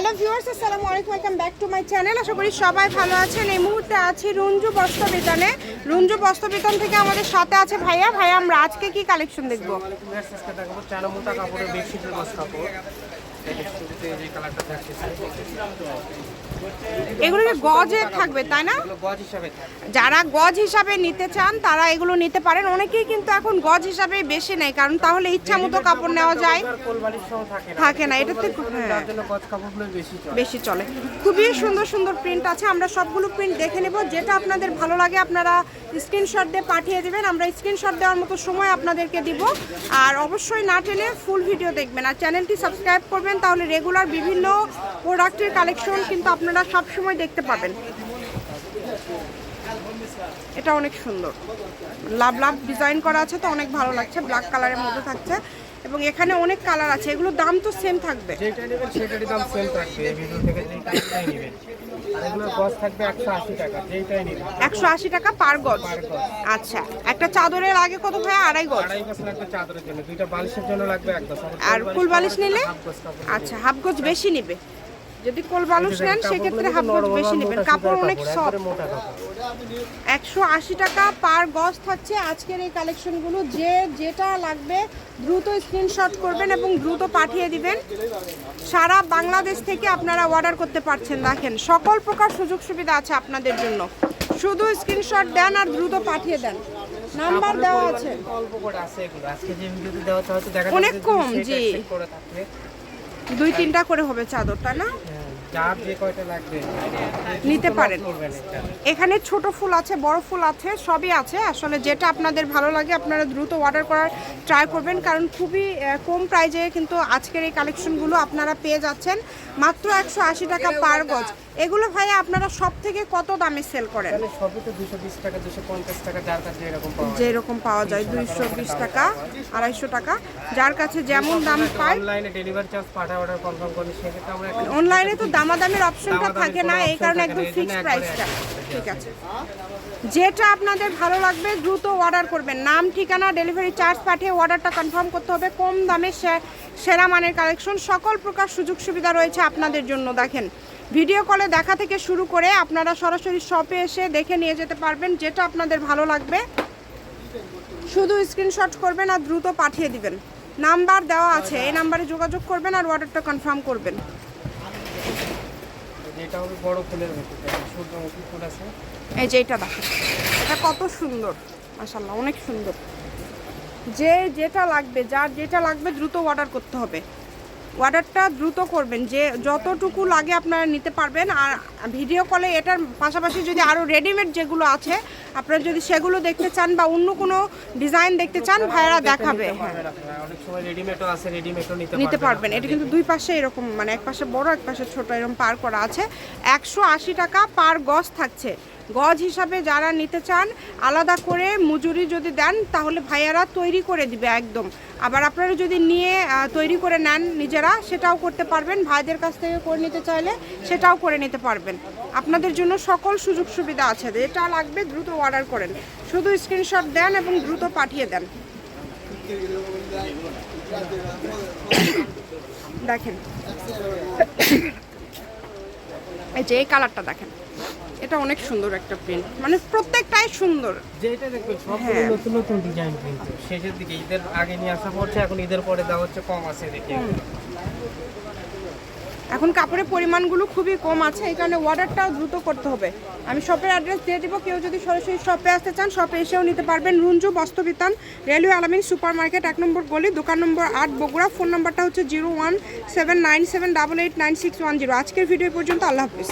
Hello viewers আসসালামু আলাইকুম। Welcome back to my channel আশা করি সবাই ভালো আছেন। এই মুহূর্তে আছি রঞ্জু বস্ত্র বিতানে রঞ্জু বস্ত্র বিতান থেকে আমাদের সাথে আছে ভাইয়া। ভাইয়া, আমরা আজকে কি কালেকশন দেখব? যে এগুলো গজে থাকবে তাই না? গজ হিসাবে যারা গজ হিসাবে নিতে চান তারা এগুলো নিতে পারেন। অনেকেই কিন্তু এখন গজ হিসাবে বেশি নেয় কারণ তাহলে ইচ্ছা মতো কাপড় নেওয়া যায়। থাকে না। কোলবালিশগুলো হ্যাঁ। বেশি চলে। খুবই সুন্দর সুন্দর প্রিন্ট আছে আমরা সবগুলো প্রিন্ট দেখে নেব। যেটা আপনাদের ভালো লাগে আপনারা স্ক্রিনশট দিয়ে পাঠিয়ে দেবেন। আমরা স্ক্রিনশট দেওয়ার মতো সময় আপনাদেরকে দিব। আর অবশ্যই না টেনে ফুল ভিডিও দেখবেন। আর চ্যানেলটি সাবস্ক্রাইব করবেন তাহলে রেগুলার বিভিন্ন প্রোডাক্টের কালেকশন কিন্তু আপনারা সব সময় দেখতে পাবেন। এটা অনেক সুন্দর। লাভ লাভ ডিজাইন করা আছে তো অনেক ভালো লাগছে ব্ল্যাক কালারের মধ্যে থাকছে এবং এখানে অনেক কালার আছে, এগুলোর দাম তো সেম থাকবে। আর এগুলোর গজ থাকবে টাকা আশি টাকা পার গজ? আচ্ছা একটা চাদরের আগে কত ভাই আড়াই গজ? আড়াই গজ লাগবে চাদরের জন্য দুইটা বালিশের জন্য লাগবে এক গজ। আর ফুল বালিশ নিলে? আচ্ছা হাফ গজ বেশি নিবে। যদি কোল বালিশ নেন সেক্ষেত্রে হাফ গজ বেশি নেবেন। কাপড় অনেক সফট একশো আশি টাকা পার গজ থাকছে। আজকের এই কালেকশনগুলো যে যেটা লাগবে দ্রুত স্ক্রিনশট করবেন এবং দ্রুত পাঠিয়ে দিবেন। সারা বাংলাদেশ থেকে আপনারা অর্ডার করতে পারছেন দেখেন। সকল প্রকার সুযোগ সুবিধা আছে আপনাদের জন্য। শুধু স্ক্রিনশট দেন আর দ্রুত পাঠিয়ে দেন। নাম্বার দেওয়া আছে। অল্প করে আছে এগুলো। আজকে যে ভিডিওতে দেওয়া হচ্ছে হয়তো অনেক কম, জি। দুই তিনটা করে হবে চাদর তাই না? যার যে কয়টা লাগবে নিতে পারেন। এখানে ছোট ফুল আছে বড় ফুল আছে সবই আছে। আসলে যেটা আপনাদের ভালো লাগে আপনারা দ্রুত অর্ডার করার ট্রাই করবেন। কারণ খুবই কম প্রাইজে কিন্তু আজকের এই কালেকশনগুলো আপনারা পেয়ে যাচ্ছেন। মাত্র একশো আশি টাকা পার গজ। এগুলো ভাই আপনারা সব থেকে কত দামে সেল করেন? যেরকম পাওয়া যায় দুইশো বিশ টাকা আড়াইশো টাকা। যার কাছে যেমন দাম পায় অনলাইনে তো দামাদামের অপশনটা থাকে না এই কারণে একদম ফিক্সড প্রাইসটা ঠিক আছে। যেটা আপনাদের ভালো লাগবে দ্রুত অর্ডার করবেন। নাম ঠিকানা ডেলিভারি চার্জ পাঠিয়ে অর্ডারটা কনফার্ম করতে হবে। কম দামে সেরা মানের কালেকশন সকল প্রকার সুযোগ সুবিধা রয়েছে আপনাদের জন্য। দেখেন ভিডিও কলে দেখা থেকে শুরু করে আপনারা সরাসরি শপে এসে দেখে নিয়ে যেতে পারবেন যেটা আপনাদের ভালো লাগবে। শুধু স্ক্রিনশট করবেন আর দ্রুত পাঠিয়ে দিবেন। নাম্বার দেওয়া আছে এই নাম্বারে যোগাযোগ করবেন আর অর্ডারটা কনফার্ম করবেন। যেটা হবে বড় ফুলের ভিতরে সূর্যমুখী ফুল আছে। এই যে এটা দেখো, এটা কত সুন্দর মাশাল্লাহ অনেক সুন্দর। যে যেটা লাগবে, যার যেটা লাগবে দ্রুত অর্ডার করতে হবে। অর্ডারটা দ্রুত করবেন, যে যতটুকু লাগে আপনারা নিতে পারবেন। আর ভিডিও কলে এটার পাশাপাশি যদি আরও রেডিমেড যেগুলো আছে আপনারা যদি সেগুলো দেখতে চান বা অন্য কোনো ডিজাইন দেখতে চান ভাইয়েরা দেখাবে। হ্যাঁ পারবেন নিতে পারবেন এটা কিন্তু দুই পাশে এরকম মানে এক পাশে বড় এক পাশে ছোট এরকম পার করা আছে। একশো আশি টাকা পার গজ থাকছে। গজ হিসাবে যারা নিতে চান, আলাদা করে মজুরি যদি দেন, তাহলে ভাইয়ারা তৈরি করে দিবে একদম। আবার আপনারা যদি নিয়ে তৈরি করে নেন নিজেরা, সেটাও করতে পারবেন। ভাইদের কাছ থেকে করে নিতে চাইলে সেটাও করে নিতে পারবেন। আপনাদের জন্য সকল সুযোগ সুবিধা আছে। যেটা লাগবে দ্রুত অর্ডার করেন। শুধু স্ক্রিনশট দেন এবং দ্রুত পাঠিয়ে দেন। দেখেন। এই যে এই কালারটা দেখেন। এটা অনেক সুন্দর একটা প্রিন্ট মানে প্রত্যেকটাই সুন্দর। যেটা দেখবেন সবগুলো হ্যাঁ। নতুন নতুন ডিজাইন কিন্তু। শেষের দিকে ঈদের আগে নিয়ে আসা পড়ছে এখন ঈদের পরে দেওয়া হচ্ছে কম আছে দেখে। এখন কাপড়ের পরিমাণগুলো খুবই কম আছে এই কারণে অর্ডারটাও দ্রুত করতে হবে। আমি শপের অ্যাড্রেস দিয়ে দিব কেউ যদি সরাসরি শপে আসতে চান শপে এসেও নিতে পারবেন। Runju Bostobitan railway Alamin super market এক নম্বর গলি দোকান নম্বর আট বগুড়া। ফোন নাম্বারটা হচ্ছে zero one seven nine seven double eight nine six one zero আজকের ভিডিও পর্যন্ত আল্লাহ হাফিজ।